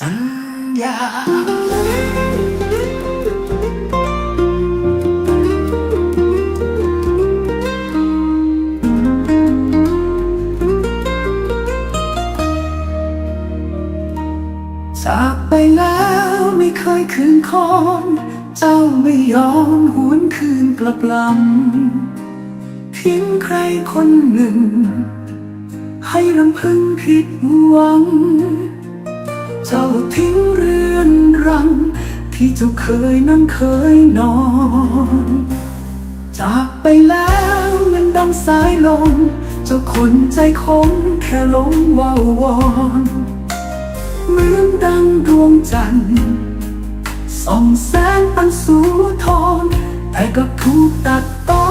สัญญาจากไปแล้วไม่เคยคืนคอน เจ้าไม่ยอมหวนคืนกลับลำทิ้งใครคนหนึ่ง ให้ลำพึงผิดหวัง ที่เจ้าเคยนั่งเคยนอน จากไปแล้วมันดังสายลมเจ้าคนใจคงแค่ลมว่าวอนเหมือนดังดวงจันทร์ส่องแสงอันสูทรแต่กลับถูกตัดตอ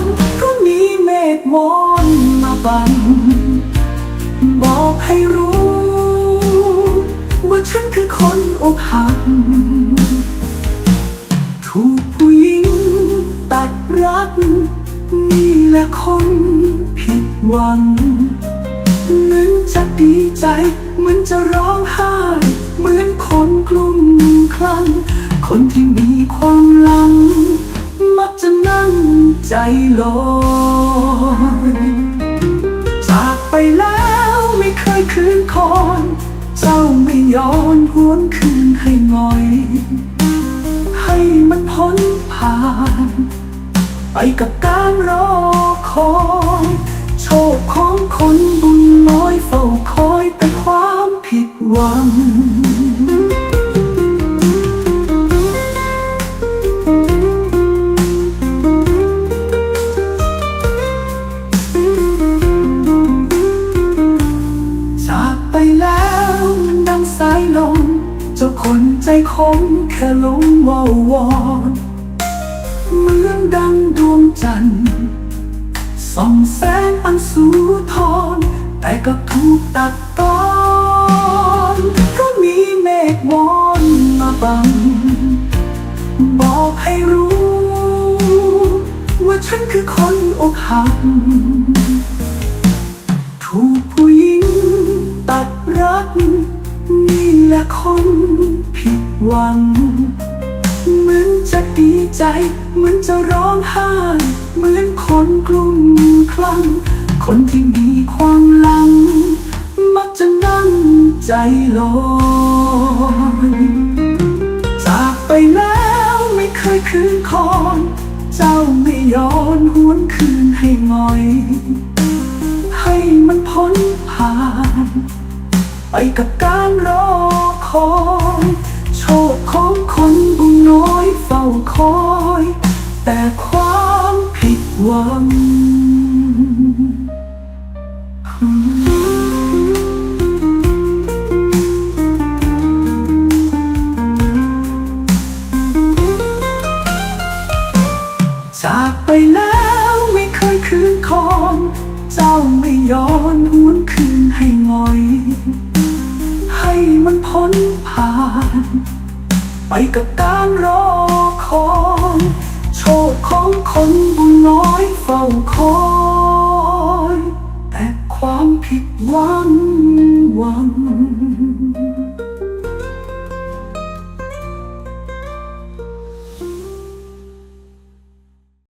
นเพราะมีเมฆมนมาบัง บอกให้รู้ ว่าฉันคือคน ผู้หญิงตัดรัก นี่แหละคนผิดหวังเหมือนจะดีใจ เหมือนจะร้องไห้ เหมือนคนกลุ่มคลั่งคนที่มีความหลัง มักจะนั่งใจลอยจากไปแล้วไม่เคยคืนคอน เจ้าไม่ย้อนหวนคืนให้หน่อยให้มัน พ้นผ่าน ไปกับการรอคอยโชคของคน ใจคมแค่ลมวาววอนเหมือนดังดวงจันทร์ส่องแสงอันสูทรแต่ก็ถูกตัดตอนก็มีเมฆวอนมาบัง บอกให้รู้ ว่าฉันคือคนอกหัก หวัง เหมือนจะดีใจ เหมือนจะร้องไห้ เหมือนคนกลุ่มคลั่ง คนที่มีความหลัง มักจะนั่งใจลอยจากไปแล้วไม่เคยคืนคอน เจ้าไม่ย้อนหวนคืนให้หน่อย ให้มันพ้นผ่าน ไปกับการรอคอย แต่ความผิดหวังจากไปแล้วไม่เคยคืนคอน เจ้าไม่ย้อนหวนคืนให้หน่อย ให้มันพ้นผ่าน ไปกับการรอคอย โอดของคนบุญน้อยเฝ้าคอยแต่ความผิดหวัง